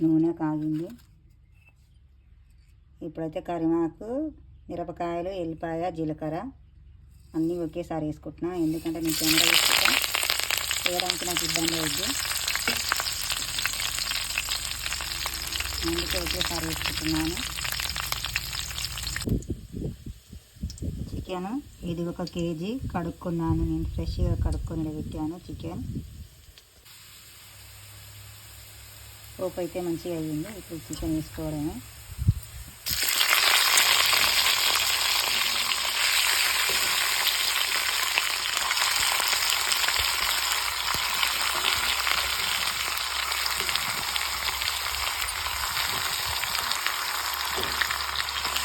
నూనె కాగింది. ఇప్పుడైతే కరిమాకు మిరపకాయలు ఎల్లిపాయ జీలకర్ర అన్నీ ఒకేసారి వేసుకుంటున్నా. ఎందుకంటే నేను కెమెరా వేసుకుంటా. వేయడానికి నాకు ఇబ్బంది అవుద్ది. అందుకే ఒకేసారి వేసుకుంటున్నాను. చికెన్ ఇది ఒక కేజీ కడుక్కున్నాను. నేను ఫ్రెష్గా కడుక్కొని పెట్టాను చికెన్. పోపు అయితే మంచిగా అయ్యింది. ఇప్పుడు చికెన్ వేసుకోవడమే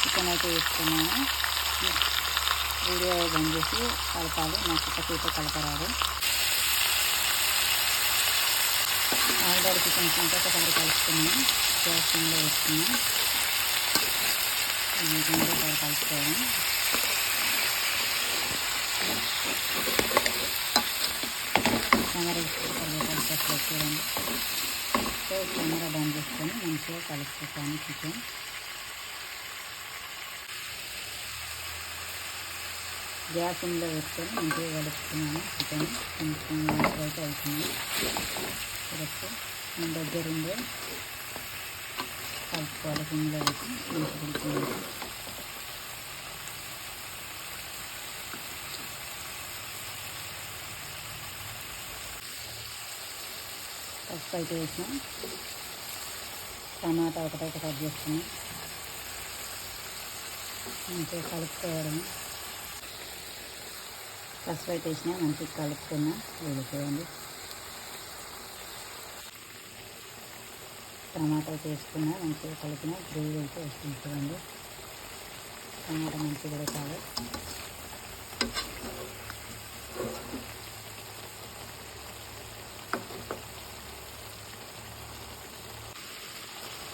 చికెన్ అయితే వేసుకున్నాను. వీడియో బంద్ చేసి కలపాలి. నాకు పక్కతో కలపరాదు. ఆల్రెడీ చికెన్ ఇంకొకసారి కలుపుకున్నాను గ్యాస్ సిమ్లో వేసుకున్నాను ఇంకొకసారి కలుపుకోవడం కెమెరా కలిపేట్లు చూడండి. సో కెమెరా బంద్ చేసుకొని మంచిగా కలుపుకుంటాను చికెన్ గ్యాస్ ఇంట్లో పెట్టుకొని మంచిగా కలుపుతున్నాను చికెన్ కొంచెం మంచిగా అయితే అవుతుంది. కరెక్ట్ మన దగ్గర ఉండే కలుపుకోవాలి కిందలో వేసి మంచిగా ఉడుకుతుంది పసుపు అయితే వేసినాం. టమాటా ఒకటైతే కట్ చేసుకున్నాం. మంచిగా కలుపుకోవడం పసుపు అయితే వేసినా మంచిగా కలుపుకున్నాం. వెళ్ళిపోయండి టమాటా అయితే మంచిగా కలిపిన గ్రేవీ అయితే వస్తుంది చూడండి. టమాటా మంచిగా ఉడకాలి.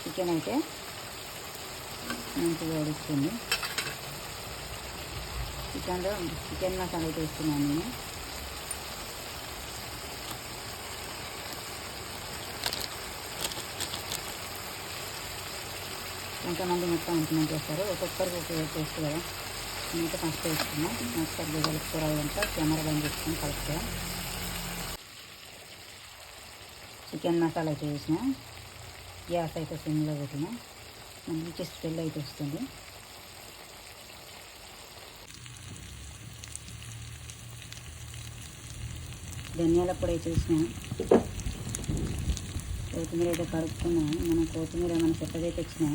చికెన్ అయితే మంచిగా ఉడుకుతుంది. చికెన్లో చికెన్ మసాలా అయితే వేస్తున్నాను నేను. ఎంతమంది మొత్తం ఇంప్లిమెంట్ చేస్తారు. ఒక్కొక్కరికి ఒక టేస్ట్ కదా. నేనైతే ఫస్ట్ వేసుకున్నా. ఒకసారి దిగలు కూర కెమెరా బంద్ చేసుకుని కలుపుతా. చికెన్ మసాలా అయితే వేసిన. గ్యాస్ అయితే సిమ్లో పెట్టిన. మంచి స్మెల్ అయితే వస్తుంది. ధనియాల పొడి అయితే వేసిన. కొత్తిమీర అయితే కడుక్కున్నాను మనం కొత్తిమీర ఏమైనా చెట్టదే తెచ్చినాం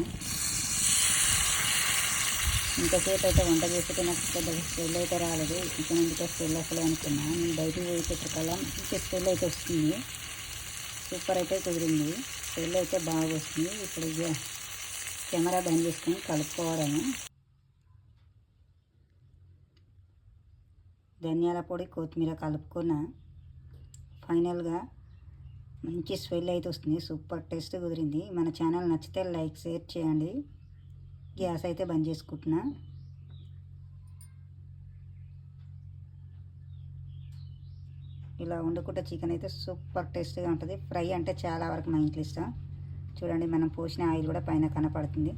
ఇంతసేపు అయితే వంట చేస్తే నాకు పెద్ద స్మెల్ అయితే రాలేదు. చికెన్ ఎందుకే స్మెల్ అసలే అనుకున్నా. నేను బయటికి పోయి పెట్టకల్లా ఇంకా స్మెల్ అయితే వస్తుంది. సూపర్ అయితే కుదిరింది. స్మెల్ అయితే బాగా వస్తుంది. ఇప్పుడు కెమెరా బంద్ చేసుకొని కలుపుకోవడము. ధనియాల పొడి కొత్తిమీర కలుపుకున్న. ఫైనల్గా మంచి స్వెల్ అయితే వస్తుంది. సూపర్ టేస్ట్ కుదిరింది. మన ఛానల్ నచ్చితే లైక్ షేర్ చేయండి. గ్యాస్ అయితే బంద్ చేసుకుంటున్నా. ఇలా వండుకుంటే చికెన్ అయితే సూపర్ టేస్ట్గా ఉంటుంది. ఫ్రై అంటే చాలా వరకు మా ఇంట్లో ఇష్టం. చూడండి మనం పోసిన ఆయిల్ కూడా పైన కనపడుతుంది.